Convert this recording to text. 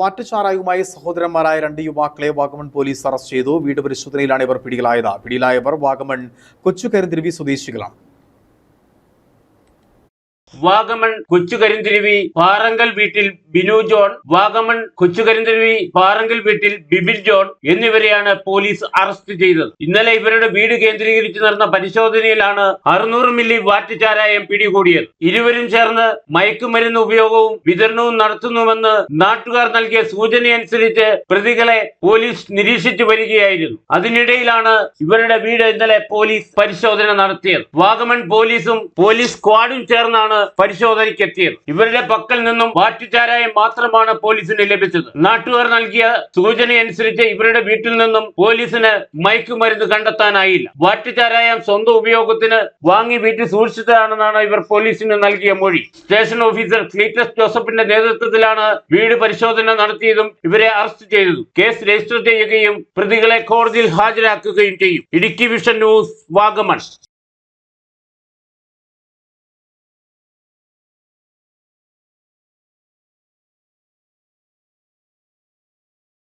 വാറ്റുചാരായുമായി സഹോദരന്മാരായ രണ്ട് യുവാക്കളെ വാഗമൺ പോലീസ് അറസ്റ്റ് ചെയ്തു. വീട് പരിശോധനയിലാണ് ഇവർ പിടിയിലായത്. പിടിയിലായവർ വാഗമൺ കൊച്ചുകരിന്തിരുവി സ്വദേശികളാണ്. വാഗമൺ കൊച്ചുകരിന്തിരുവി പാറങ്കൽ വീട്ടിൽ ബിനു ജോൺ വാഗമൺ കൊച്ചുകരിന്തിരുവി പാറങ്കൽ വീട്ടിൽ ബിബിൻ ജോൺ എന്നിവരെയാണ് പോലീസ് അറസ്റ്റ് ചെയ്തത്. ഇന്നലെ ഇവരുടെ വീട് കേന്ദ്രീകരിച്ച് നടന്ന പരിശോധനയിലാണ് അറുന്നൂറ് മില്ലി വാറ്റ് ചാരായം പിടികൂടിയത്. ഇരുവരും ചേർന്ന് മയക്കുമരുന്ന് ഉപയോഗവും വിതരണവും നടത്തുന്നുവെന്ന് നാട്ടുകാർ നൽകിയ സൂചനയനുസരിച്ച് പ്രതികളെ പോലീസ് നിരീക്ഷിച്ചു വരികയായിരുന്നു. അതിനിടയിലാണ് ഇവരുടെ വീട് ഇന്നലെ പോലീസ് പരിശോധന നടത്തിയത്. വാഗമൺ പോലീസും പോലീസ് സ്ക്വാഡും ചേർന്നാണ് പരിശോധനയ്ക്കെത്തിയത്. ഇവരുടെ പക്കൽ നിന്നും വാറ്റുചാരായം മാത്രമാണ് പോലീസിന് ലഭിച്ചത്. നാട്ടുകാർ നൽകിയ സൂചനയനുസരിച്ച് ഇവരുടെ വീട്ടിൽ നിന്നും പോലീസിന് മയക്കുമരുന്ന് കണ്ടെത്താനായില്ല. വാറ്റുചാരായം സ്വന്തം ഉപയോഗത്തിന് വാങ്ങി വീട്ടിൽ സൂക്ഷിച്ചതാണെന്നാണ് ഇവർ പോലീസിന് നൽകിയ മൊഴി. സ്റ്റേഷൻ ഓഫീസർ ക്ലീറ്റസ് ജോസഫിന്റെ നേതൃത്വത്തിലാണ് വീട് പരിശോധന നടത്തിയതും ഇവരെ അറസ്റ്റ് ചെയ്തതും. കേസ് രജിസ്റ്റർ ചെയ്യുകയും പ്രതികളെ കോടതിയിൽ ഹാജരാക്കുകയും ചെയ്യും. Idukki vision news Vagamon.